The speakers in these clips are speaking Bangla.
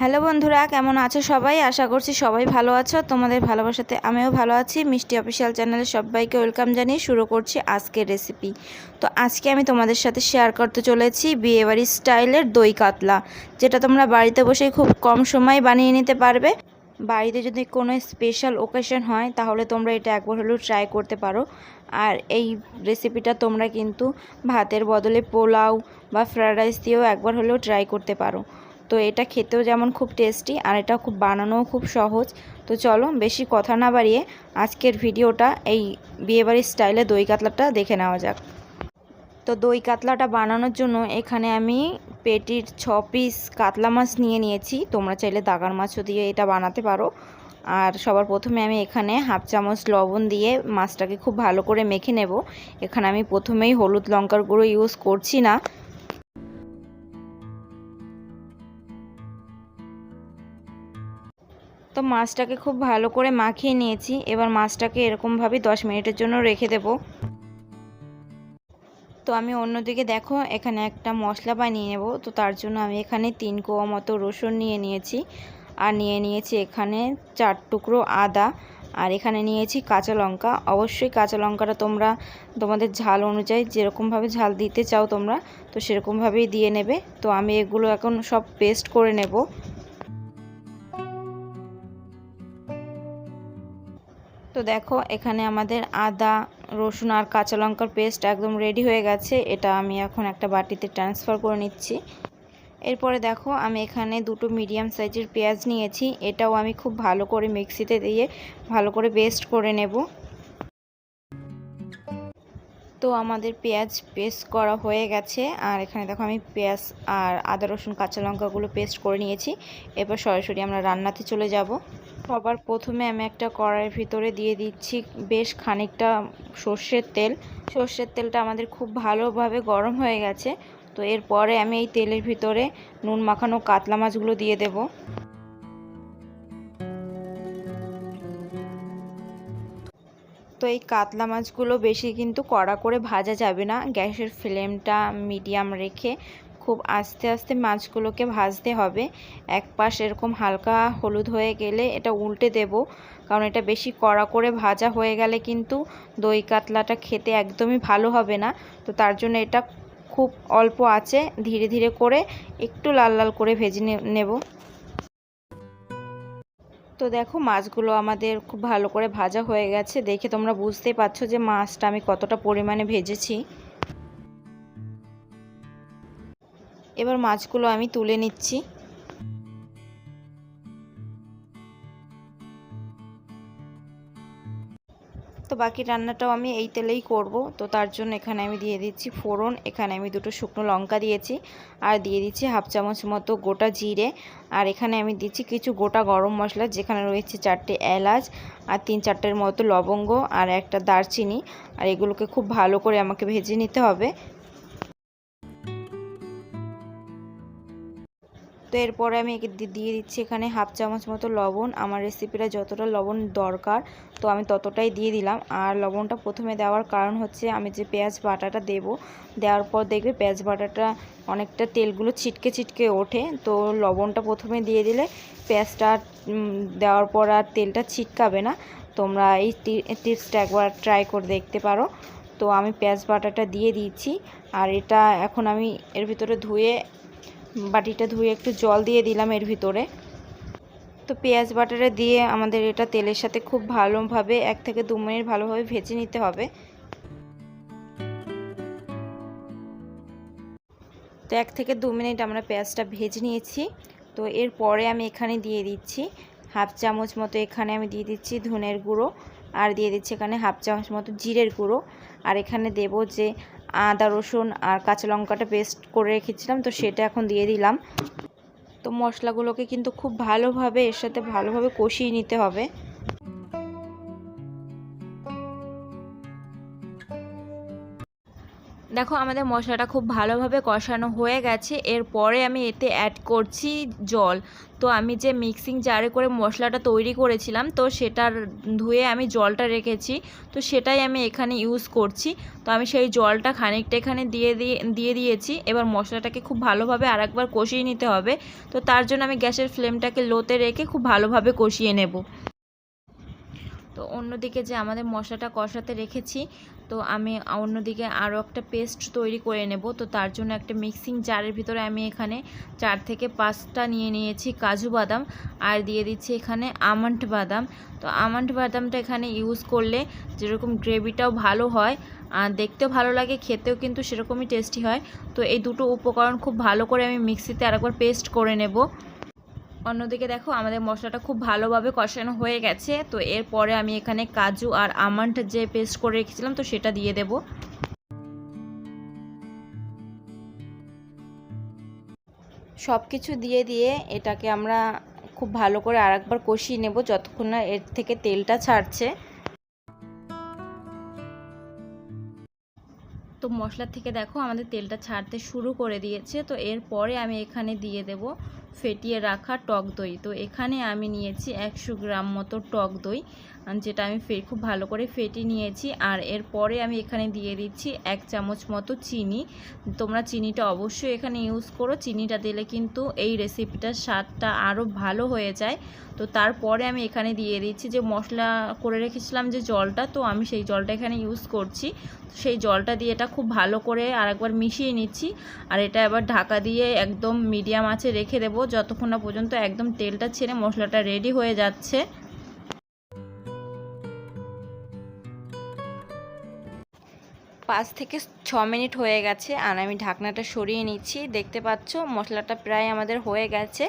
হ্যালো বন্ধুরা, কেমন আছো সবাই? আশা করছি সবাই ভালো আছো। তোমাদের ভালোবাসাতে আমিও ভালো আছি। মিষ্টি অফিসিয়াল চ্যানেলে সবাইকে ওয়েলকাম জানিয়ে শুরু করছি আজকের রেসিপি। তো আজকে আমি তোমাদের সাথে শেয়ার করতে চলেছি বিয়েবাড়ি স্টাইলের দই কাতলা, যেটা তোমরা বাড়িতে বসেই খুব কম সময়ে বানিয়ে নিতে পারবে। বাড়িতে যদি কোনো স্পেশাল ওকেশন হয়, তাহলে তোমরা এটা একবার হলেও ট্রাই করতে পারো। আর এই রেসিপিটা তোমরা কিন্তু ভাতের বদলে পোলাও বা ফ্রায়েড রাইস দিয়েও একবার হলেও ট্রাই করতে পারো। তো এটা খেতেও যেমন খুব টেস্টি আর এটা খুব বানানোও খুব সহজ। তো চলো বেশি কথা না বাড়িয়ে আজকের ভিডিওটা এই বিয়েবাড়ির স্টাইলে দই কাতলাটা দেখে নেওয়া যাক। তো দই কাতলাটা বানানোর জন্য এখানে আমি পেটির ছ পিস কাতলা মাছ নিয়ে নিয়েছি। তোমরা চাইলে দাগার মাছও দিয়ে এটা বানাতে পারো। আর সবার প্রথমে আমি এখানে হাফ চামচ লবণ দিয়ে মাছটাকে খুব ভালো করে মেখে নেব। এখানে আমি প্রথমেই হলুদ লঙ্কার গুঁড়ো ইউজ করছি না। তো মাছটাকে খুব ভালো করে মাখিয়ে নিয়েছি। এবার মাছটাকে এরকমভাবে দশ মিনিটের জন্য রেখে দেব। তো আমি অন্যদিকে দেখো, এখানে একটা মশলা বানিয়ে নেব। তো তার জন্য আমি এখানে তিন কোয়া মতো রসুন নিয়ে নিয়েছি। আর নিয়ে নিয়েছি এখানে চার টুকরো আদা। আর এখানে নিয়েছি কাঁচা লঙ্কা। অবশ্যই কাঁচা লঙ্কাটা তোমরা তোমাদের ঝাল অনুযায়ী যেরকমভাবে ঝাল দিতে চাও তোমরা, তো সেরকমভাবেই দিয়ে নেবে। তো আমি এগুলো এখন সব পেস্ট করে নেব। তো দেখো, এখানে আমাদের আদা, রসুন আর কাঁচা লঙ্কার পেস্ট একদম রেডি হয়ে গেছে। এটা আমি এখন একটা বাটিতে ট্রান্সফার করে নিচ্ছি। এরপরে দেখো, আমি এখানে দুটো মিডিয়াম সাইজের পেঁয়াজ নিয়েছি। এটাও আমি খুব ভালো করে মিক্সিতে দিয়ে ভালো করে পেস্ট করে নেব। তো আমাদের পেঁয়াজ পেস্ট করা হয়ে গেছে। আর এখানে দেখো, আমি পেঁয়াজ আর আদা, রসুন, কাঁচা লঙ্কাগুলো পেস্ট করে নিয়েছি। এবার সরাসরি আমরা রান্নাতে চলে যাব। সবার প্রথমে আমি একটা কড়াইয়ের ভিতরে দিয়ে দিচ্ছি বেশ খানিকটা সর্ষের তেল। সর্ষের তেলটা আমাদের খুব ভালোভাবে গরম হয়ে গেছে। তো এরপরে আমি এই তেলের ভিতরে নুন মাখানো কাতলা মাছগুলো দিয়ে দেব। তো এই কাতলা মাছগুলো বেশি কিন্তু কড়া করে ভাজা যাবে না। গ্যাসের ফ্লেমটা মিডিয়াম রেখে খুব আস্তে আস্তে মাছগুলোকে ভাজতে হবে। এক পাশ এরকম হালকা হলুদ হয়ে গেলে এটা উল্টে দেব, কারণ এটা বেশি কড়া করে ভাজা হয়ে গেলে কিন্তু দই কাতলাটা খেতে একদমই ভালো হবে না। তো তার জন্য এটা খুব অল্প আছে, ধীরে ধীরে করে একটু লাল লাল করে ভেজে নেব। তো দেখো মাছগুলো আমাদের খুব ভালো করে ভাজা হয়ে গেছে। দেখে তোমরা বুঝতেই পারছ যে মাছটা আমি কতটা পরিমাণে ভেজেছি। এবার মাছগুলো আমি তুলে নিচ্ছি। তো বাকি রান্নাটাও আমি এই তেলেই করব। তো তার জন্য এখানে আমি দিয়ে দিচ্ছি ফোড়ন, এখানে আমি দুটো শুকনো লঙ্কা দিয়েছি, আর দিয়ে দিচ্ছি হাফ চামচ মতো গোটা জিরে, আর এখানে আমি দিচ্ছি কিছু গোটা গরম মশলা, যেখানে রয়েছে চারটে এলাচ, আর তিন চারটের মতো লবঙ্গ, আর একটা দারচিনি, আর এগুলোকে খুব ভালো করে আমাকে ভেজে নিতে হবে। তো এরপরে আমি দিয়ে দিচ্ছি এখানে হাফ চামচ মতো লবণ। আমার রেসিপিটা যতটা লবণ দরকার, তো আমি ততটাই দিয়ে দিলাম। আর লবণটা প্রথমে দেওয়ার কারণ হচ্ছে আমি যে পেঁয়াজ বাটাটা দেব, দেওয়ার পর দেখবে পেঁয়াজ বাটাটা অনেকটা তেলগুলো ছিটকে ছিটকে ওঠে। তো লবণটা প্রথমে দিয়ে দিলে পেঁয়াজটা দেওয়ার পর আর তেলটা ছিটকাবে না। তোমরা এই টিপসটা একবার ট্রাই করে দেখতে পারো। তো আমি পেঁয়াজ বাটাটা দিয়ে দিয়েছি আর এটা এখন আমি এর ভিতরে ধুয়ে বাটিটা ধুয়ে একটু জল দিয়ে দিলাম এর ভিতরে। তো পেঁয়াজ বাটাটা দিয়ে আমাদের এটা তেলের সাথে খুব ভালোভাবে এক থেকে দু মিনিট ভালোভাবে ভেজে নিতে হবে। তো এক থেকে দু মিনিট আমরা পেঁয়াজটা ভেজে নিয়েছি। তো এরপরে আমি এখানে দিয়ে দিচ্ছি হাফ চামচ মতো, এখানে আমি দিয়ে দিচ্ছি ধনের গুঁড়ো আর দিয়ে দিচ্ছি এখানে হাফ চামচ মতো জিরের গুঁড়ো। আর এখানে দেব যে আদা, রসুন আর কাঁচা লঙ্কাটা পেস্ট করে রেখেছিলাম, তো সেটা এখন দিয়ে দিলাম। তো মশলাগুলোকে কিন্তু খুব ভালোভাবে, এর সাথে ভালোভাবে কষিয়ে নিতে হবে। দেখো আমাদের মশলাটা খুব ভালোভাবে কষানো হয়ে গেছে। এরপরে আমি এতে অ্যাড করছি জল। তো আমি যে মিক্সিং জারে করে মশলাটা তৈরি করেছিলাম, তো সেটার ধুয়ে আমি জলটা রেখেছি। তো সেটাই আমি এখানে ইউজ করছি। তো আমি সেই জলটা খানিকটা এখানে দিয়ে দিয়ে দিয়ে দিয়েছি। এবার মশলাটাকে খুব ভালোভাবে আরেকবার কষিয়ে নিতে হবে। তো তার জন্য আমি গ্যাসের ফ্লেমটাকে লোতে রেখে খুব ভালোভাবে কষিয়ে নেব। তো অন্যদিকে যে আমাদের মশলাটা কষাতে রেখেছি, তো আমি অন্যদিকে আরও একটা পেস্ট তৈরি করে নেব। তো তার জন্য একটা মিক্সিং জারের ভিতরে আমি এখানে চার থেকে পাঁচটা নিয়ে নিয়েছি কাজু বাদাম আর দিয়ে দিচ্ছি এখানে আমন্ড বাদাম। তো আমন্ড বাদামটা এখানে ইউজ করলে যেরকম গ্রেভিটাও ভালো হয়, আর দেখতেও ভালো লাগে, খেতেও কিন্তু সেরকমই টেস্টি হয়। তো এই দুটো উপকরণ খুব ভালো করে আমি মিক্সিতে আরেকবার পেস্ট করে নেব। অন্যদিকে দেখো, আমাদের মশলাটা খুব ভালোভাবে কষানো হয়ে গেছে। তো এরপরে আমি এখানে কাজু আর আমন্ড যে পেস্ট করে রেখেছিলাম, তো সেটা দিয়ে দেব। সব কিছু দিয়ে দিয়ে এটাকে আমরা খুব ভালো করে আরেকবার কষিয়ে নেব, যতক্ষণ না এর থেকে তেলটা ছাড়ছে। তো মশলা থেকে দেখো, আমাদের তেলটা ছাড়তে শুরু করে দিয়েছে। তো এরপরে আমি এখানে দিয়ে দেব ফেটিয়ে রাখা টক দই। তো এখানে আমি নিয়েছি একশো গ্রাম মতো টক দই। যেটা আমি ফে খুব ভালো করে ফেটিয়ে নিয়েছি। আর এরপরে আমি এখানে দিয়ে দিচ্ছি এক চামচ মতো চিনি। তোমরা চিনিটা অবশ্যই এখানে ইউজ করো। চিনিটা দিলে কিন্তু এই রেসিপিটার স্বাদটা আরও ভালো হয়ে যায়। তো তারপরে আমি এখানে দিয়ে দিচ্ছি যে মশলা করে রেখেছিলাম যে জলটা, তো আমি সেই জলটা এখানে ইউজ করছি। সেই জলটা দিয়ে এটা খুব ভালো করে আরেকবার মিশিয়ে নিচ্ছি। আর এটা এবার ঢাকা দিয়ে একদম মিডিয়াম আঁচে রেখে দেবো। যতক্ষণ না পর্যন্ত একদম তেলটা ছেড়ে মশলাটা রেডি হয়ে যাচ্ছে। পাঁচ থেকে ছ মিনিট হয়ে গেছে আর আমি ঢাকনাটা সরিয়ে নিচ্ছি। দেখতে পাচ্ছ, মশলাটা প্রায় আমাদের হয়ে গেছে।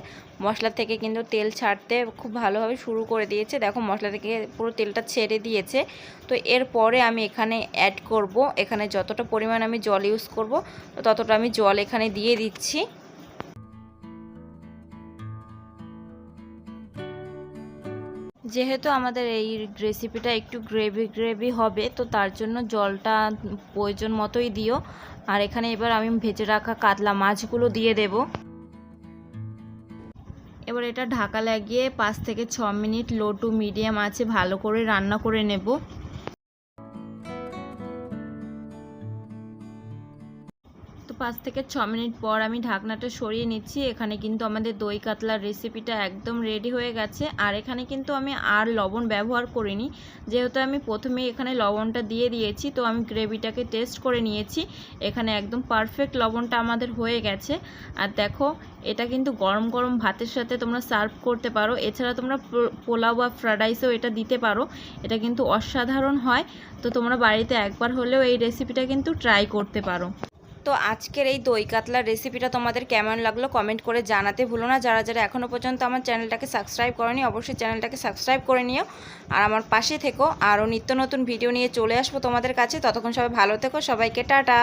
মশলা থেকে কিন্তু তেল ছাড়তে খুব ভালোভাবে শুরু করে দিয়েছে। দেখো, মশলা থেকে পুরো তেলটা ছেড়ে দিয়েছে। তো এরপরে আমি এখানে অ্যাড করব। এখানে যতটা পরিমাণ আমি জল ইউজ করব, ততটা আমি জল এখানে দিয়ে দিচ্ছি। যেহেতু আমাদের এই রেসিপিটা একটু গ্রেভি গ্রেভি হবে, তো তার জন্য জলটা প্রয়োজন মতোই দিও। আর এখানে এবার আমি ভেজে রাখা কাতলা মাছগুলো দিয়ে দেব। এবার এটা ঢাকা লাগিয়ে পাঁচ থেকে ছ মিনিট লো টু মিডিয়াম আছে, ভালো করে রান্না করে নেব। পাঁচ থেকে ছ মিনিট পর আমি ঢাকনাটা সরিয়ে নিচ্ছি। এখানে কিন্তু আমাদের দই কাতলার রেসিপিটা একদম রেডি হয়ে গেছে। আর এখানে কিন্তু আমি আর লবণ ব্যবহার করিনি। যেহেতু আমি প্রথমেই এখানে লবণটা দিয়ে দিয়েছি, তো আমি গ্রেভিটাকে টেস্ট করে নিয়েছি। এখানে একদম পারফেক্ট লবণটা আমাদের হয়ে গেছে। আর দেখো, এটা কিন্তু গরম গরম ভাতের সাথে তোমরা সার্ভ করতে পারো। এছাড়া তোমরা পোলাও বা ফ্রাইড রাইসেও এটা দিতে পারো। এটা কিন্তু অসাধারণ হয়। তো তোমরা বাড়িতে একবার হলেও এই রেসিপিটা কিন্তু ট্রাই করতে পারো। তো আজকের এই দই কাতলার রেসিপিটা তোমাদের কেমন লাগল কমেন্ট করে জানাতে ভুলো না। যারা যারা এখনও পর্যন্ত আমার চ্যানেলটাকে সাবস্ক্রাইব করেনি, অবশ্যই চ্যানেলটাকে সাবস্ক্রাইব করে নিও। আর আমার পাশে থেকো। আরও নিত্য নতুন ভিডিও নিয়ে চলে আসব তোমাদের কাছে। ততক্ষণ সবাই ভালো থেকো। সবাইকে টাটা।